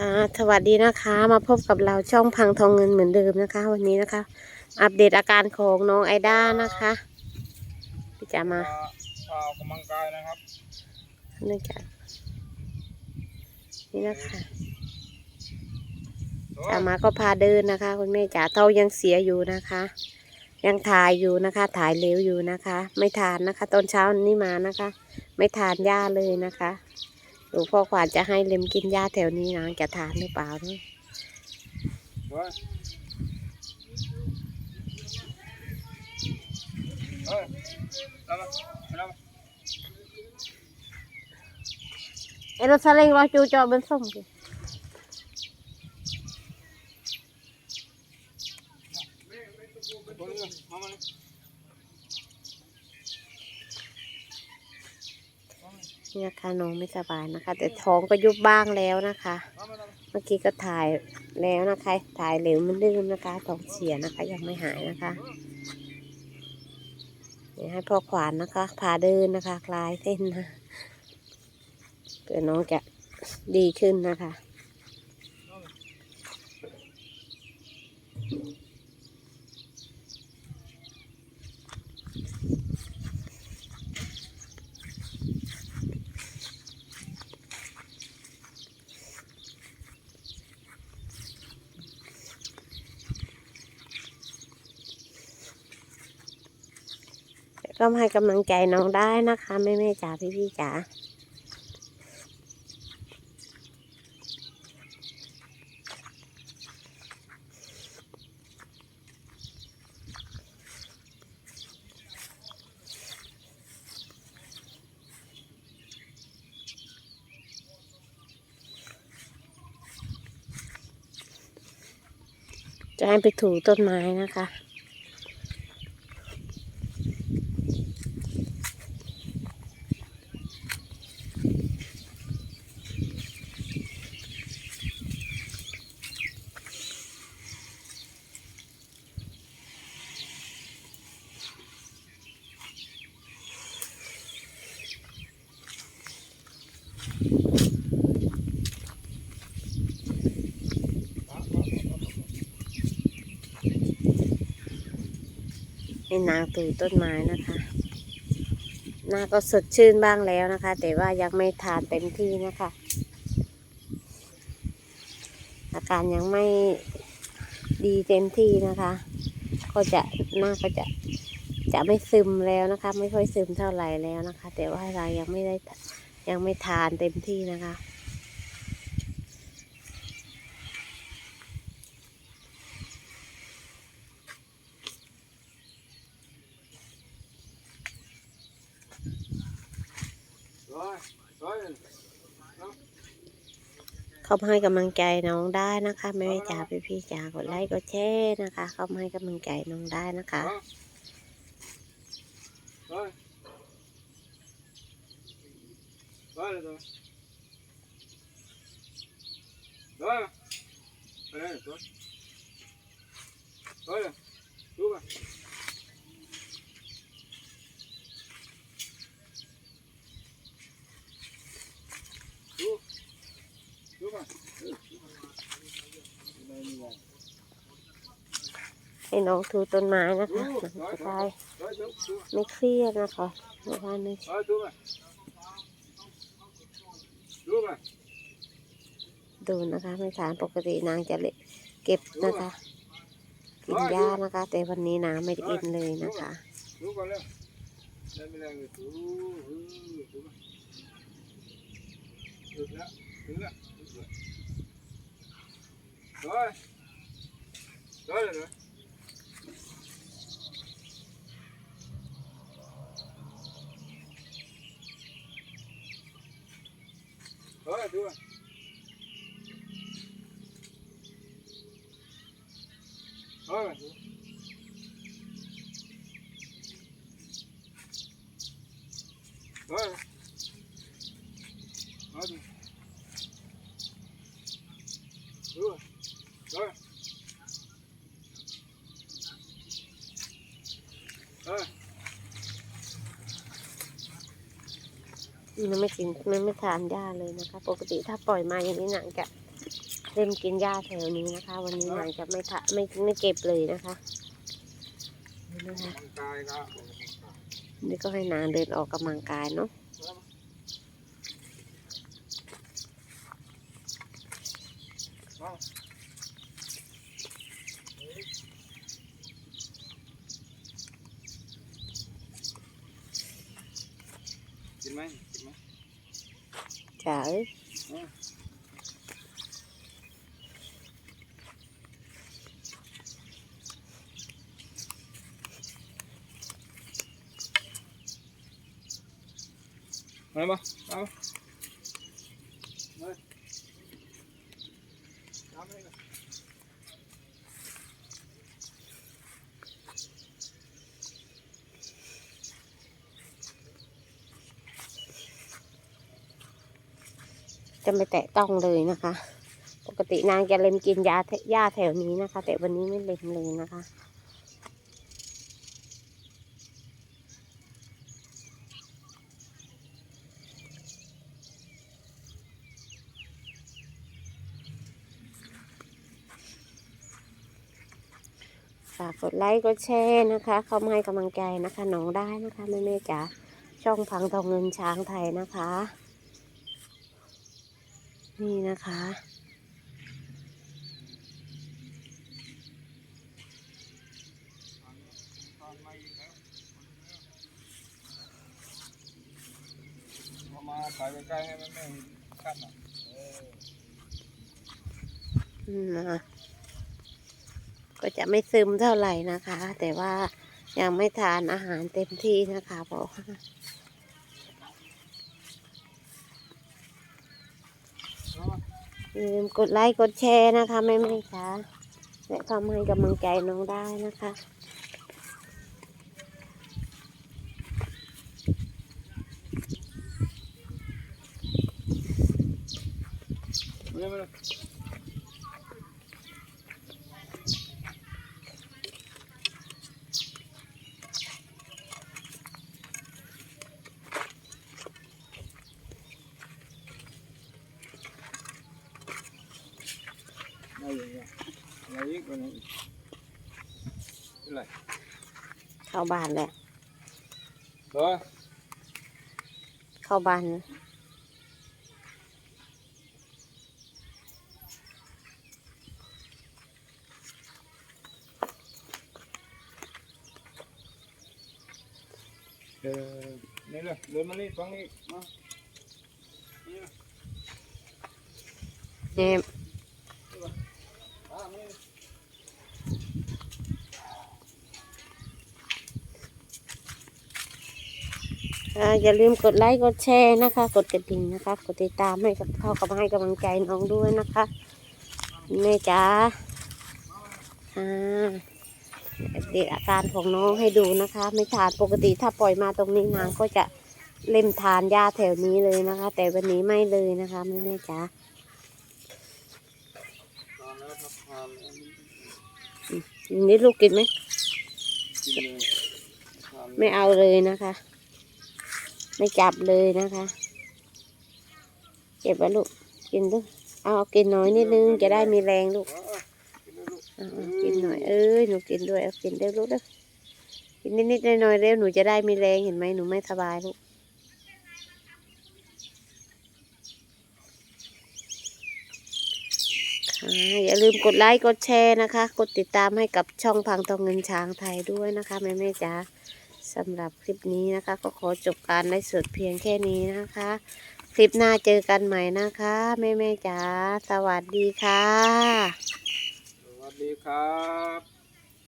ค่ะสวัสดีนะคะ มาพบกับเราช่องพังทองเงินเหมือนเดิมนะคะ วันนี้นะคะ อัปเดตอาการของน้องไอด้านะคะพี่จะมาพาออกกำลังกายนะครับเนื่องจากนี่นะคะจะมาก็พาเดินนะคะ คุณแม่จ๋าเท่ายังเสียอยู่นะคะ ยังถ่ายอยู่นะคะ ถ่ายเหลวอยู่นะคะ ไม่ทานนะคะ ตอนเช้านี้มานะคะ ไม่ทานหญ้าเลยนะคะ หลวงพ่อขวานจะให้เล็มกินหญ้าแถวนี้นะจะทานหรือเปล่าเนอะเฮ้ยเฮ้ยเอามาเอามาเอรถซาเล้งรอจูจอบนส้มสิวนี้มามาเลย นี่นะคะน้องไม่สบายนะคะ แต่ท้องก็ยุบบ้างแล้วนะคะ เมื่อกี้ก็ถ่ายแล้วนะคะ ถ่ายเหลวมันลืมนะคะท้องเสียนะคะยังไม่หายนะคะเดี๋ยวให้พ่อขวานนะคะพาเดินนะคะ คลายเส้นนะเพื่อน้องจะดีขึ้นนะคะ ก็มให้กำลังใจน้องได้นะคะแม่แม่ๆจ๋าพี่พี่ๆจ๋าจะให้ไปถูต้นไม้นะคะ ให้นางตูต้นไม้นะคะหน้าก็สดชื่นบ้างแล้วนะคะ แต่ว่ายังไม่ทานเต็มที่นะคะ อาการยังไม่ดีเต็มที่นะคะ ก็จะหน้าก็จะจะไม่ซึมแล้วนะคะ ไม่ค่อยซึมเท่าไหร่แล้วนะคะ แต่ว่าเรายังไม่ได้ ยังไม่ทานเต็มที่นะคะ เข้ามาให้กำลังใจน้องได้นะคะแม่จ๋าพี่พี่จ๋ากดไลค์กดแชร์นะคะ เข้ามาให้กำลังใจน้องได้นะคะ เฮ้ยเฮ้ยเฮ้ยเฮ้ยเฮ้ยเฮ้ยเฮ้ยดูไปดูดูไปให้น้องถูต้นไม้นะคะน้องสบายเฮ้ยดูดูไม่เครียดนะคะเมื่อวานนี้เฮ้ย ดูไปดูไปดูนะคะไม่ทานปกตินางจะเละเก็บนะคะกินหญ้านะคะ แต่วันนี้นางไม่ได้กินเลยนะคะดูก่อนเร็วได้ไม่ได้เลยดูดูดูถึงแล้วถึงแล้วเฮ้ยเฮ้ยเลยเฮ้ย ดูเฮ้ย มันไม่กินมันไม่ทานหญ้าเลยนะคะ ปกติถ้าปล่อยมาอย่างนี้นางจะเริ่มกินหญ้าแถวนี้นะคะ วันนี้นางจะไม่ทะไม่ไม่เก็บเลยนะคะนี่นะคะมันกายครับนี่ก็ให้นางเดินออกกำลังกายเนาะ กินไหมกินไหม จ๋าเอ้ย มาบ่เอามาเอาไปเลย จะไม่แตะต้องเลยนะคะ ปกตินางจะเล็มกินยาหญ้าแถวนี้นะคะ แต่วันนี้ไม่เล็มเลยนะคะฝากกดไลค์กดแชร์นะคะ เข้ามาให้กำลังใจนะคะน้องได้นะคะแม่แม่จ๋าช่องพังทองเงินช้างไทยนะคะ นี่นะคะเอามาถ่ายใกล้ๆให้มันไม่กัดอะเอออืมนะคะก็จะไม่ซึมเท่าไหร่นะคะ แต่ว่ายังไม่ทานอาหารเต็มที่นะคะเพราะว่า เอามา อย่าลืมกดไลค์กดแชร์นะคะแม่แม่ค่ะและทำให้กำลังใจน้องได้นะคะมาเลยมาเลยไม่อย่างเงี้ย อะไรอีกวันนี้อะไรเข้าบ้านแล้วตัวเข้าบ้านแล้วเออนี่เลยเดินมานี่ฟังนี่มานี่เลยเนี่ย อ่ามานี่ อ่าอย่าลืมกดไลค์กดแชร์นะคะ กดกระดิ่งนะคะ กดติดตามให้กับเข้ากับให้กำลังใจน้องด้วยนะคะแม่จ๋าอ่าอัปเดตอาการของน้องให้ดูนะคะ ไม่ทานปกติถ้าปล่อยมาตรงนี้นางก็จะเล่มทานหญ้าแถวนี้เลยนะคะ แต่วันนี้ไม่เลยนะคะแม่แม่จ๋าทานแล้วครับทานแล้วอันนี้ลูกกินไหมกินเลยทานไม่เอาเลยนะคะ ไม่จับเลยนะคะเก็บไว้ลูกกินดูเอากินน้อยนิดนึงจะได้มีแรงลูกอ่าอ่ากินเลยลูกเอาๆกินหน่อยเอ้ยหนูกินด้วยเอากินเร็วลูกเด้อกินนิดๆหน่อยๆเร็วหนูจะได้มีแรงเห็นไหมหนูไม่สบายลูกค่ะอย่าลืมกดไลค์กดแชร์นะคะ กดติดตามให้กับช่องพังทองเงินช้างไทยด้วยนะคะแม่แม่ๆจ๋า สำหรับคลิปนี้นะคะ ก็ขอจบการไลฟ์สดเพียงแค่นี้นะคะ คลิปหน้าเจอกันใหม่นะคะ แม่แม่จ๋าสวัสดีค่ะ สวัสดีครับ